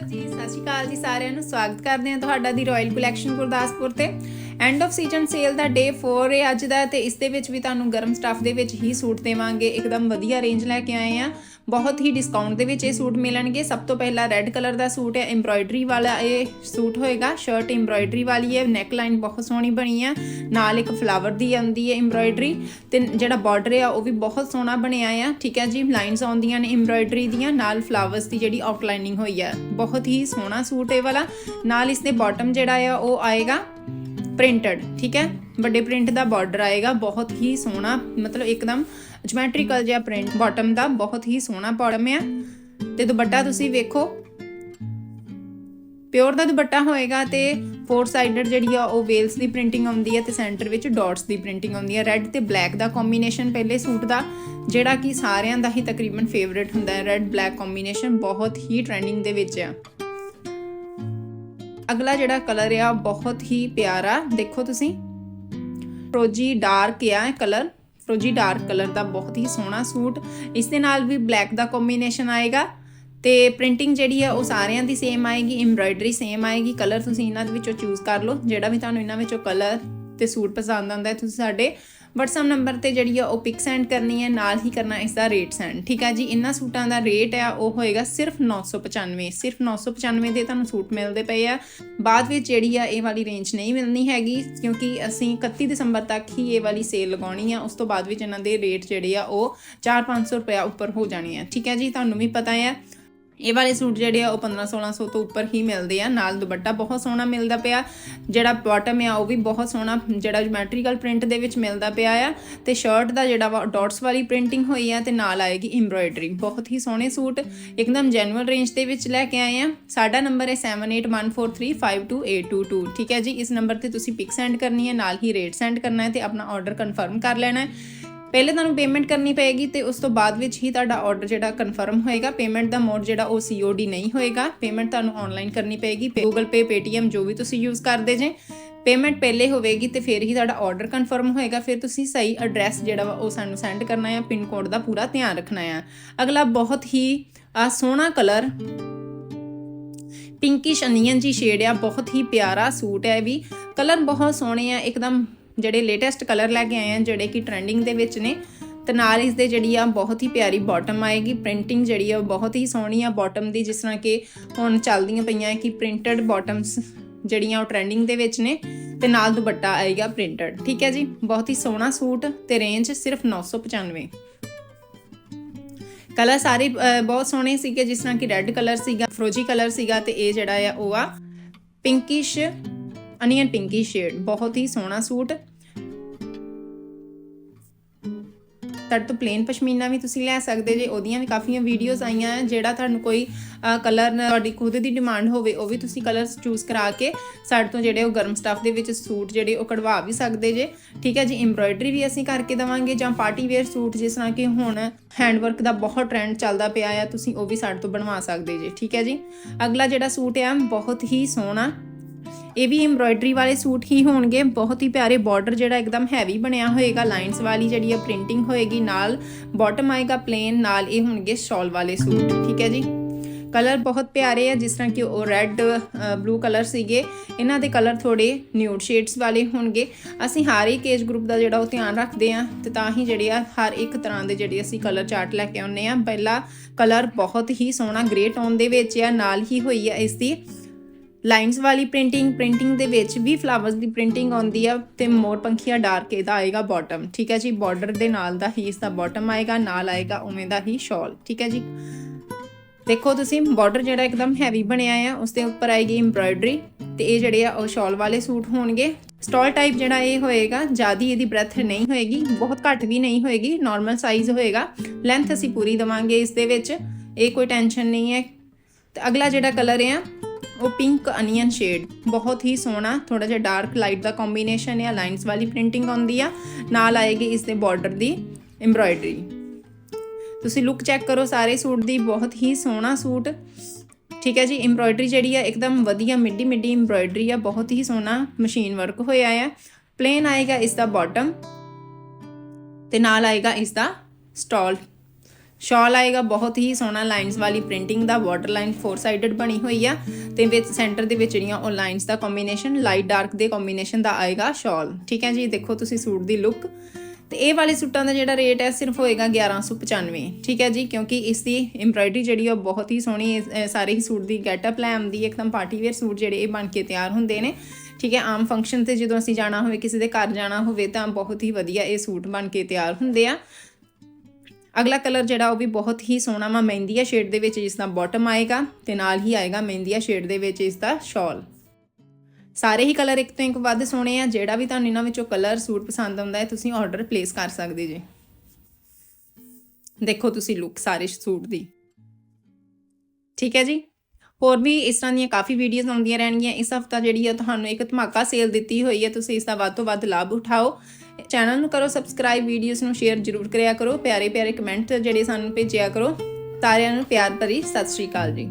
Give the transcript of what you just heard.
Hello ਜੀ, ਸਤਿ ਸ਼੍ਰੀ ਅਕਾਲ ਜੀ ਸਾਰਿਆਂ ਨੂੰ। ਸਵਾਗਤ ਕਰਦੇ ਹਾਂ ਤੁਹਾਡਾ ਦੀ ਰਾਇਲ ਕਲੈਕਸ਼ਨ ਗੁਰਦਾਸਪੁਰ ਤੇ। ਐਂਡ ਆਫ ਸੀਜ਼ਨ ਸੇਲ ਦਾ ਡੇ 4 ਹੈ ਅੱਜ ਦਾ ਤੇ ਇਸ ਦੇ ਵਿੱਚ ਵੀ ਤੁਹਾਨੂੰ ਗਰਮ ਸਟੱਫ ਦੇ ਵਿੱਚ ਹੀ ਸੂਟ ਦੇਵਾਂਗੇ। ਇੱਕਦਮ ਵਧੀਆ ਰੇਂਜ ਲੈ ਕੇ ਆਏ ਆ ਬਹੁਤ ਹੀ ਡਿਸਕਾਊਂਟ ਦੇ ਵਿੱਚ ਇਹ ਸੂਟ ਮਿਲਣਗੇ। ਸਭ ਤੋਂ ਪਹਿਲਾਂ ਰੈੱਡ ਕਲਰ ਦਾ ਸੂਟ ਹੈ ਐਮਬ੍ਰਾਇਡਰੀ ਵਾਲਾ ਇਹ ਸੂਟ ਹੋਏਗਾ। ਸ਼ਰਟ ਐਮਬ੍ਰਾਇਡਰੀ ਵਾਲੀ ਹੈ ਨੈਕ ਲਾਈਨ ਬਹੁਤ ਸੋਹਣੀ ਬਣੀ ਹੈ। ਨਾਲ ਇੱਕ ਫਲਾਵਰ ਦੀ ਆਉਂਦੀ ਹੈ ਐਮਬ੍ਰਾਇਡਰੀ ਤੇ ਜਿਹੜਾ ਬਾਰਡਰ ਹੈ ਉਹ ਵੀ ਬਹੁਤ ਸੋਹਣਾ ਬਣਿਆ ਆ। ਠੀਕ ਹੈ ਜੀ ਲਾਈਨਸ ਆਉਂਦੀਆਂ ਨੇ ਐਮਬ੍ਰਾਇਡਰੀ ਦੀਆਂ, ਨਾਲ ਫਲਾਵਰਸ ਦੀ ਜਿਹੜੀ ਆਊਟਲਾਈਨਿੰਗ ਹੋਈ ਹੈ ਬਹੁਤ ਹੀ ਸੋਹਣਾ ਸੂਟ ਇਹ ਵਾਲਾ। ਨਾਲ ਇਸ ਦੇ ਬਾਟਮ ਜਿਹੜਾ ਆ, ਉਹ ਆਏਗਾ ਪ੍ਰਿੰਟਡ ਠੀਕ ਹੈ, ਵੱਡੇ ਪ੍ਰਿੰਟ ਦਾ ਬਾਰਡਰ ਆਏਗਾ। ਬਹੁਤ ਹੀ ਸੋਹਣਾ, ਮਤਲਬ ਇੱਕਦਮ ਜਿਓਮੈਟ੍ਰੀਕਲ ਜਿਹਾ ਪ੍ਰਿੰਟ ਬਾਟਮ ਦਾ ਬਹੁਤ ਹੀ ਸੋਹਣਾ ਬਾਟਮ ਆ। ਤੇ ਦੁਪੱਟਾ ਤੁਸੀਂ ਵੇਖੋ। ਪਿਓਰ ਦਾ ਦੁਪੱਟਾ ਹੋਏਗਾ ਤੇ ਫੋਰ ਸਾਈਡਡ ਜਿਹੜੀ ਆ, ਉਹ ਵੇਲਸ ਦੀ ਪ੍ਰਿੰਟਿੰਗ ਆਉਂਦੀ ਹੈ ਤੇ ਸੈਂਟਰ ਵਿੱਚ ਡਾਟਸ ਦੀ ਪ੍ਰਿੰਟਿੰਗ ਆਉਂਦੀ ਹੈ ਰੈੱਡ ਤੇ ਬਲੈਕ ਦਾ ਕੰਬੀਨੇਸ਼ਨ ਪਹਿਲੇ ਸੂਟ ਦਾ, ਜਿਹੜਾ ਕਿ ਸਾਰਿਆਂ ਦਾ ਹੀ ਤਕਰੀਬਨ ਫੇਵਰਿਟ ਹੁੰਦਾ ਹੈ। ਰੈੱਡ ਬਲੈਕ ਕੰਬੀਨੇਸ਼ਨ ਬਹੁਤ ਹੀ ਟ੍ਰੈਂਡਿੰਗ ਦੇ ਵਿੱਚ ਆ। ਅਗਲਾ ਜਿਹੜਾ ਕਲਰ ਆ, ਬਹੁਤ ਹੀ ਪਿਆਰਾ, ਦੇਖੋ ਤੁਸੀਂ। ਰੋਜ਼ੀ ਡਾਰਕ ਆ ਕਲਰ ਫਰੋਜੀ ਡਾਰਕ ਕਲਰ ਦਾ ਬਹੁਤ ਹੀ ਸੋਹਣਾ ਸੂਟ। ਇਸ ਦੇ ਨਾਲ ਵੀ ਬਲੈਕ ਦਾ ਕੰਬੀਨੇਸ਼ਨ ਆਏਗਾ। ਤੇ ਪ੍ਰਿੰਟਿੰਗ ਜਿਹੜੀ ਆ, ਉਹ ਸਾਰਿਆਂ ਦੀ ਸੇਮ ਆਏਗੀ ਐਮਬ੍ਰਾਇਡਰੀ ਸੇਮ ਆਏਗੀ। ਕਲਰ ਤੁਸੀਂ ਇਹਨਾਂ ਦੇ ਵਿੱਚੋਂ ਚੂਜ਼ ਕਰ ਲਓ। ਜਿਹੜਾ ਵੀ ਤੁਹਾਨੂੰ ਇਹਨਾਂ ਵਿੱਚੋਂ ਕਲਰ ਤੇ ਸੂਟ ਪਸੰਦ ਆਉਂਦਾ ਹੈ, ਤੁਸੀਂ ਸਾਡੇ WhatsApp ਨੰਬਰ ਤੇ ਜਿਹੜੀ ਆ ਉਹ ਪਿਕ ਸੈਂਡ ਕਰਨੀ ਹੈ, ਨਾਲ ਹੀ ਕਰਨਾ ਇਸ ਦਾ ਰੇਟ ਸੈਂਡ ਠੀਕ ਹੈ ਜੀ? ਇਹਨਾਂ ਸੂਟਾਂ ਦਾ ਰੇਟ ਆ, ਉਹ ਹੋਏਗਾ ਸਿਰਫ 995 ਸਿਰਫ 995 ਦੇ ਤੁਹਾਨੂੰ ਸੂਟ ਮਿਲਦੇ ਪਏ ਆ। ਬਾਅਦ ਵਿੱਚ ਜਿਹੜੀ ਆ ਇਹ ਵਾਲੀ ਰੇਂਜ ਨਹੀਂ ਮਿਲਣੀ ਹੈਗੀ, ਕਿਉਂਕਿ ਅਸੀਂ 31 ਦਸੰਬਰ ਤੱਕ ਹੀ ਇਹ ਵਾਲੀ ਸੇਲ ਲਗਾਉਣੀ ਆ। ਉਸ ਤੋਂ ਬਾਅਦ ਵਿੱਚ ਇਹਨਾਂ ਦੇ ਰੇਟ ਜਿਹੜੇ ਆ, ਉਹ 4-500 ਰੁਪਏ ਉੱਪਰ ਹੋ ਜਾਣੇ ਆ। ਠੀਕ ਹੈ ਜੀ? ਤੁਹਾਨੂੰ ਵੀ ਪਤਾ ਹੈ ਇਹ ਵਾਲੇ ਸੂਟ ਜਿਹੜੇ ਆ ਉਹ 15 1600 ਤੋਂ ਉੱਪਰ ਹੀ ਮਿਲਦੇ ਆ। ਨਾਲ ਦੁਪੱਟਾ ਬਹੁਤ ਸੋਹਣਾ ਮਿਲਦਾ ਪਿਆ। ਜਿਹੜਾ ਬਾਟਮ ਆ, ਉਹ ਵੀ ਬਹੁਤ ਸੋਹਣਾ, ਜਿਹੜਾ ਜਿਓਮੈਟ੍ਰੀਕਲ ਪ੍ਰਿੰਟ ਦੇ ਵਿੱਚ ਮਿਲਦਾ ਪਿਆ ਆ। ਤੇ ਸ਼ਰਟ ਦਾ ਜਿਹੜਾ ਡਾਟਸ ਵਾਲੀ ਪ੍ਰਿੰਟਿੰਗ ਹੋਈ ਆ ਤੇ ਨਾਲ ਆਏਗੀ ਐਮਬ੍ਰਾਇਡਰੀ ਬਹੁਤ ਹੀ ਸੋਹਣੇ ਸੂਟ। ਇੱਕਦਮ ਜੈਨੂਅਲ ਰੇਂਜ ਦੇ ਵਿੱਚ ਲੈ ਕੇ ਆਏ ਆ। ਸਾਡਾ ਨੰਬਰ ਹੈ 7814352822 ਠੀਕ ਹੈ ਜੀ? ਇਸ ਨੰਬਰ ਤੇ ਤੁਸੀਂ ਪਿਕ ਸੈਂਡ ਕਰਨੀ ਹੈ, ਨਾਲ ਹੀ ਰੇਟ ਸੈਂਡ ਕਰਨਾ ਹੈ ਤੇ ਆਪਣਾ ਆਰਡਰ ਕਨਫਰਮ ਕਰ ਲੈਣਾ ਹੈ। ਪਹਿਲੇ ਤੁਹਾਨੂੰ ਪੇਮੈਂਟ ਕਰਨੀ ਪਏਗੀ ਤੇ ਉਸ ਤੋਂ ਬਾਅਦ ਵਿੱਚ ਹੀ ਤੁਹਾਡਾ ਆਰਡਰ ਜਿਹੜਾ ਕਨਫਰਮ ਹੋਏਗਾ। ਪੇਮੈਂਟ ਦਾ ਮੋਡ ਜਿਹੜਾ ਉਹ COD ਨਹੀਂ ਹੋਏਗਾ। ਪੇਮੈਂਟ ਤੁਹਾਨੂੰ ਆਨਲਾਈਨ ਕਰਨੀ ਪਏਗੀ। Google Pay, Paytm ਜੋ ਵੀ ਤੁਸੀਂ ਯੂਜ਼ ਕਰਦੇ ਜੇ। ਪੇਮੈਂਟ ਪਹਿਲੇ ਹੋਵੇਗੀ ਤੇ ਫਿਰ ਹੀ ਤੁਹਾਡਾ ਆਰਡਰ ਕਨਫਰਮ ਹੋਏਗਾ। ਫਿਰ ਤੁਸੀਂ ਸਹੀ ਐਡਰੈਸ ਜਿਹੜਾ ਵਾ ਉਹ ਸਾਨੂੰ ਸੈਂਡ ਕਰਨਾ ਹੈ ਪਿਨ ਕੋਡ ਦਾ ਪੂਰਾ ਧਿਆਨ ਰੱਖਣਾ ਹੈ ਅਗਲਾ ਬਹੁਤ ਹੀ ਸੋਹਣਾ ਕਲਰ ਪਿੰਕਿਸ਼ ਅਨੀਅਨ ਜੀ ਸ਼ੇਡ ਆ। ਬਹੁਤ ਹੀ ਪਿਆਰਾ ਸੂਟ ਹੈ ਇਹ ਵੀ। ਕਲਰ ਬਹੁਤ ਸੋਹਣੇ ਆ। ਇੱਕਦਮ ਜਿਹੜੇ ਲੇਟੈਸਟ ਕਲਰ ਲੈ ਕੇ ਆਏ ਆ, ਜਿਹੜੇ ਕਿ ਟ੍ਰੈਂਡਿੰਗ ਦੇ ਵਿੱਚ ਨੇ, ਤੇ ਨਾਲ ਇਸ ਦੇ ਜਿਹੜੀ ਆ ਬਹੁਤ ਹੀ ਪਿਆਰੀ ਬਾਟਮ ਆਏਗੀ ਪ੍ਰਿੰਟਿੰਗ ਜਿਹੜੀ ਆ ਉਹ ਬਹੁਤ ਹੀ ਸੋਹਣੀ ਆ ਬਾਟਮ ਦੀ, ਜਿਸ ਤਰ੍ਹਾਂ ਕਿ ਹੁਣ ਚੱਲਦੀਆਂ ਪਈਆਂ ਕਿ ਪ੍ਰਿੰਟਡ ਬਾਟਮਸ ਜਿਹੜੀਆਂ ਉਹ ਟ੍ਰੈਂਡਿੰਗ ਦੇ ਵਿੱਚ ਨੇ, ਤੇ ਨਾਲ ਦੁਪੱਟਾ ਆਏਗਾ ਪ੍ਰਿੰਟਡ ਠੀਕ ਹੈ ਜੀ? ਬਹੁਤ ਹੀ ਸੋਹਣਾ ਸੂਟ, ਤੇ ਰੇਂਜ ਸਿਰਫ 995 ਕਲਰ ਸਾਰੇ ਬਹੁਤ ਸੋਹਣੇ ਸੀਗੇ, ਜਿਸ ਤਰ੍ਹਾਂ ਕਿ ਰੈੱਡ ਕਲਰ ਸੀਗਾ ਫਰੋਜੀ ਕਲਰ ਸੀਗਾ, ਤੇ ਇਹ ਜਿਹੜਾ ਆ ਉਹ ਆ ਪਿੰਕਿਸ਼ ਅਨੀਅਨ ਪਿੰਕੀ ਸ਼ੇਡ ਬਹੁਤ ਹੀ ਸੋਹਣਾ ਸੂਟ। ਤੜ ਤੋਂ ਪਲੇਨ ਪਸ਼ਮੀਨਾ ਵੀ ਤੁਸੀਂ ਲੈ ਸਕਦੇ ਜੇ, ਉਹਦੀਆਂ ਵੀ ਕਾਫੀਆਂ ਵੀਡੀਓਜ਼ ਆਈਆਂ ਹੈ ਜਿਹੜਾ ਤੁਹਾਨੂੰ ਕੋਈ ਕਲਰ ਤੁਹਾਡੀ ਖੁਦ ਦੀ ਡਿਮਾਂਡ ਹੋਵੇ, ਉਹ ਵੀ ਤੁਸੀਂ ਕਲਰਸ ਚੂਜ਼ ਕਰਾ ਕੇ ਸਾਡੇ ਤੋਂ ਜਿਹੜੇ ਉਹ ਗਰਮ ਸਟੱਫ ਦੇ ਵਿੱਚ ਸੂਟ ਜਿਹੜੇ ਉਹ ਕਢਵਾ ਵੀ ਸਕਦੇ ਜੇ। ਠੀਕ ਹੈ ਜੀ ਐਮਬ੍ਰਾਇਡਰੀ ਵੀ ਅਸੀਂ ਕਰਕੇ ਦਵਾਂਗੇ ਜਾਂ ਪਾਰਟੀ ਵੇਅਰ ਸੂਟ, ਜਿਸ ਤਰ੍ਹਾਂ ਕਿ ਹੁਣ ਹੈਂਡਵਰਕ ਦਾ ਬਹੁਤ ਟ੍ਰੈਂਡ ਚੱਲਦਾ ਪਿਆ ਆ, ਤੁਸੀਂ ਉਹ ਵੀ ਸਾਡੇ ਤੋਂ ਬਣਵਾ ਸਕਦੇ ਜੇ। ਠੀਕ ਹੈ ਜੀ, ਅਗਲਾ ਜਿਹੜਾ ਸੂਟ ਆ, ਬਹੁਤ ਹੀ ਸੋਹਣਾ ਇਹ ਵੀ ਐਮਬ੍ਰਾਇਡਰੀ ਵਾਲੇ ਸੂਟ ਹੀ ਹੋਣਗੇ। ਬਹੁਤ ਹੀ ਪਿਆਰੇ ਬਾਰਡਰ ਜਿਹੜਾ ਇੱਕਦਮ ਹੈਵੀ ਬਣਿਆ ਹੋਏਗਾ। ਲਾਈਨਸ ਵਾਲੀ ਜਿਹੜੀ ਆ ਪ੍ਰਿੰਟਿੰਗ ਹੋਏਗੀ, ਨਾਲ ਬਾਟਮ ਆਏਗਾ ਪਲੇਨ ਨਾਲ ਇਹ ਹੋਣਗੇ ਸ਼ਾਲ ਵਾਲੇ ਸੂਟ। ਠੀਕ ਹੈ ਜੀ? ਕਲਰ ਬਹੁਤ ਪਿਆਰੇ ਆ, ਜਿਸ ਤਰ੍ਹਾਂ ਕਿ ਉਹ ਰੈੱਡ ਬਲੂ ਕਲਰ ਸੀਗੇ। ਇਹਨਾਂ ਦੇ ਕਲਰ ਥੋੜੇ ਨਿਊਡ ਸ਼ੇਡਸ ਵਾਲੇ ਹੋਣਗੇ। ਅਸੀਂ ਹਰ ਇੱਕ ਏਜ ਗਰੁੱਪ ਦਾ ਜਿਹੜਾ ਉਹ ਧਿਆਨ ਰੱਖਦੇ ਆ ਤੇ ਤਾਂ ਹੀ ਜਿਹੜੇ ਆ ਹਰ ਇੱਕ ਤਰ੍ਹਾਂ ਦੇ ਜਿਹੜੇ ਅਸੀਂ ਕਲਰ ਚਾਰਟ ਲੈ ਕੇ ਆਉਂਦੇ ਆ ਪਹਿਲਾ ਕਲਰ ਬਹੁਤ ਹੀ ਸੋਹਣਾ ਗ੍ਰੇ ਟੋਨ ਦੇ ਵਿੱਚ ਆ, ਨਾਲ ਹੀ ਹੋਈ ਆ ਇਸ ਦੀ ਲਾਈਨਸ ਵਾਲੀ ਪ੍ਰਿੰਟਿੰਗ ਪ੍ਰਿੰਟਿੰਗ ਦੇ ਵਿੱਚ ਵੀ ਫਲਾਵਰਸ ਦੀ ਪ੍ਰਿੰਟਿੰਗ ਆਉਂਦੀ ਆ ਤੇ ਮੋਰ ਪੰਖੀਆਂ ਡਾਰਕ ਇਹਦਾ ਆਏਗਾ ਬਾਟਮ ਠੀਕ ਹੈ ਜੀ? ਬਾਰਡਰ ਦੇ ਨਾਲ ਦਾ ਹੀ ਇਸ ਦਾ ਬਾਟਮ ਆਏਗਾ, ਨਾਲ ਆਏਗਾ ਉਵੇਂ ਦਾ ਹੀ ਸ਼ਾਲ ਠੀਕ ਹੈ ਜੀ? ਦੇਖੋ ਤੁਸੀਂ ਬਾਰਡਰ ਜਿਹੜਾ ਇੱਕਦਮ ਹੈਵੀ ਬਣਿਆ ਆ ਉਸ ਦੇ ਉੱਪਰ ਆਏਗੀ ਐਮਬ੍ਰਾਇਡਰੀ ਤੇ ਇਹ ਜਿਹੜੇ ਆ ਉਹ ਸ਼ਾਲ ਵਾਲੇ ਸੂਟ ਹੋਣਗੇ। ਸਟਾਲ ਟਾਈਪ ਜਿਹੜਾ ਇਹ ਹੋਏਗਾ, ਜਿਆਦੀ ਇਹਦੀ ਬ੍ਰੈਥ ਨਹੀਂ ਹੋਏਗੀ, ਬਹੁਤ ਘੱਟ ਵੀ ਨਹੀਂ ਹੋਏਗੀ ਨਾਰਮਲ ਸਾਈਜ਼ ਹੋਏਗਾ। ਲੈਂਥ ਅਸੀਂ ਪੂਰੀ ਦਵਾਂਗੇ ਇਸ ਦੇ ਵਿੱਚ, ਇਹ ਕੋਈ ਟੈਨਸ਼ਨ ਨਹੀਂ ਹੈ। ਤੇ ਅਗਲਾ ਜਿਹੜਾ ਕਲਰ ਆ ਉਹ ਪਿੰਕ ਅਨੀਅਨ ਸ਼ੇਡ ਬਹੁਤ ਹੀ ਸੋਹਣਾ ਥੋੜਾ ਜਿਹਾ ਡਾਰਕ ਲਾਈਟ ਦਾ ਕੰਬੀਨੇਸ਼ਨ ਹੈ ਲਾਈਨਸ ਵਾਲੀ ਪ੍ਰਿੰਟਿੰਗ ਆਉਂਦੀ ਆ। ਨਾਲ ਆਏਗੀ ਇਸ ਦੇ ਬਾਰਡਰ ਦੀ ਐਮਬ੍ਰਾਇਡਰੀ ਤੁਸੀਂ ਲੁੱਕ ਚੈੱਕ ਕਰੋ ਸਾਰੇ ਸੂਟ ਦੀ, ਬਹੁਤ ਹੀ ਸੋਹਣਾ ਸੂਟ। ਠੀਕ ਹੈ ਜੀ ਐਮਬ੍ਰਾਇਡਰੀ ਜਿਹੜੀ ਆ, ਇੱਕਦਮ ਵਧੀਆ, ਮਿੱਡੀ ਮਿੱਡੀ ਐਮਬ੍ਰਾਇਡਰੀ ਆ, ਬਹੁਤ ਹੀ ਸੋਹਣਾ ਮਸ਼ੀਨ ਵਰਕ ਹੋਇਆ ਆ। ਪਲੇਨ ਆਏਗਾ ਇਸ ਦਾ ਬਾਟਮ ਤੇ ਨਾਲ ਆਏਗਾ ਇਸ ਦਾ ਸਟਾਲ ਸ਼ਾਲ ਆਏਗਾ, ਬਹੁਤ ਹੀ ਸੋਹਣਾ ਲਾਈਨਸ ਵਾਲੀ ਪ੍ਰਿੰਟਿੰਗ ਦਾ ਵਾਟਰ ਲਾਈਨ ਫੋਰ ਸਾਈਡਡ ਬਣੀ ਹੋਈ ਆ ਤੇ ਵਿੱਚ ਸੈਂਟਰ ਦੇ ਵਿੱਚ ਜਿਹੜੀਆਂ ਉਹ ਲਾਈਨਸ ਦਾ ਕੰਬੀਨੇਸ਼ਨ ਲਾਈਟ ਡਾਰਕ ਦੇ ਕੰਬੀਨੇਸ਼ਨ ਦਾ ਆਏਗਾ ਸ਼ਾਲ। ਠੀਕ ਹੈ ਜੀ? ਦੇਖੋ ਤੁਸੀਂ ਸੂਟ ਦੀ ਲੁੱਕ ਤੇ ਇਹ ਵਾਲੇ ਸੂਟਾਂ ਦਾ ਜਿਹੜਾ ਰੇਟ ਹੈ ਸਿਰਫ ਹੋਏਗਾ 1195 ਠੀਕ ਹੈ ਜੀ? ਕਿਉਂਕਿ ਇਸ ਦੀ ਐਮਬ੍ਰਾਇਡਰੀ ਜਿਹੜੀ ਆ ਉਹ ਬਹੁਤ ਹੀ ਸੋਹਣੀ ਸਾਰੇ ਹੀ ਸੂਟ ਦੀ ਗੈਟਅਪ ਲੈ ਆਉਂਦੀ ਹੈ। ਇੱਕਦਮ ਪਾਰਟੀ ਵੇਅਰ ਸੂਟ ਜਿਹੜੇ ਇਹ ਬਣ ਕੇ ਤਿਆਰ ਹੁੰਦੇ ਨੇ। ਠੀਕ ਹੈ? ਆਮ ਫੰਕਸ਼ਨ ਤੇ ਜਦੋਂ ਅਸੀਂ ਜਾਣਾ ਹੋਵੇ, ਕਿਸੇ ਦੇ ਘਰ ਜਾਣਾ ਹੋਵੇ ਤਾਂ ਬਹੁਤ ਹੀ ਵਧੀਆ ਇਹ ਸੂਟ ਬਣ ਕੇ ਤਿਆਰ ਹੁੰਦੇ ਆ। ਅਗਲਾ ਕਲਰ ਜਿਹੜਾ ਉਹ ਵੀ ਬਹੁਤ ਹੀ ਸੋਹਣਾ ਵਾ, ਮਹਿੰਦੀਆ ਸ਼ੇਡ ਦੇ ਵਿੱਚ ਇਸ ਦਾ ਬਾਟਮ ਆਏਗਾ ਤੇ ਨਾਲ ਹੀ ਆਏਗਾ ਮਹਿੰਦੀਆ ਸ਼ੇਡ ਦੇ ਵਿੱਚ ਇਸ ਦਾ ਸ਼ਾਲ ਸਾਰੇ ਹੀ ਕਲਰ ਇੱਕ ਤੋਂ ਇੱਕ ਵੱਧ ਸੋਹਣੇ ਆ, ਜਿਹੜਾ ਵੀ ਤੁਹਾਨੂੰ ਇਹਨਾਂ ਵਿੱਚੋਂ ਕਲਰ ਸੂਟ ਪਸੰਦ ਆਉਂਦਾ ਹੈ, ਤੁਸੀਂ ਆਰਡਰ ਪਲੇਸ ਕਰ ਸਕਦੇ ਜੀ। ਦੇਖੋ ਤੁਸੀਂ ਲੁੱਕ ਸਾਰੇ ਸੂਟ ਦੀ। ਠੀਕ ਹੈ ਜੀ? ਹੋਰ ਵੀ ਇਸ ਤਰ੍ਹਾਂ ਦੀਆਂ ਕਾਫੀ ਵੀਡੀਓਜ਼ ਆਉਂਦੀਆਂ ਰਹਿਣਗੀਆਂ। ਇਸ ਹਫਤਾ ਜਿਹੜੀ ਆ ਤੁਹਾਨੂੰ ਇੱਕ ਧਮਾਕਾ ਸੇਲ ਦਿੱਤੀ ਹੋਈ ਹੈ, ਤੁਸੀਂ ਇਸ ਦਾ ਵੱਧ ਤੋਂ ਵੱਧ ਲਾਭ ਉਠਾਓ। ਚੈਨਲ ਨੂੰ ਕਰੋ ਸਬਸਕ੍ਰਾਈਬ ਵੀਡੀਓਜ਼ ਨੂੰ ਸ਼ੇਅਰ ਜ਼ਰੂਰ ਕਰਿਆ ਕਰੋ। ਪਿਆਰੇ ਪਿਆਰੇ ਕਮੈਂਟ ਜਿਹੜੇ ਸਾਨੂੰ ਭੇਜਿਆ ਕਰੋ। ਸਾਰਿਆਂ ਨੂੰ ਪਿਆਰ ਭਰੀ ਸਤਿ ਸ਼੍ਰੀ ਅਕਾਲ ਜੀ।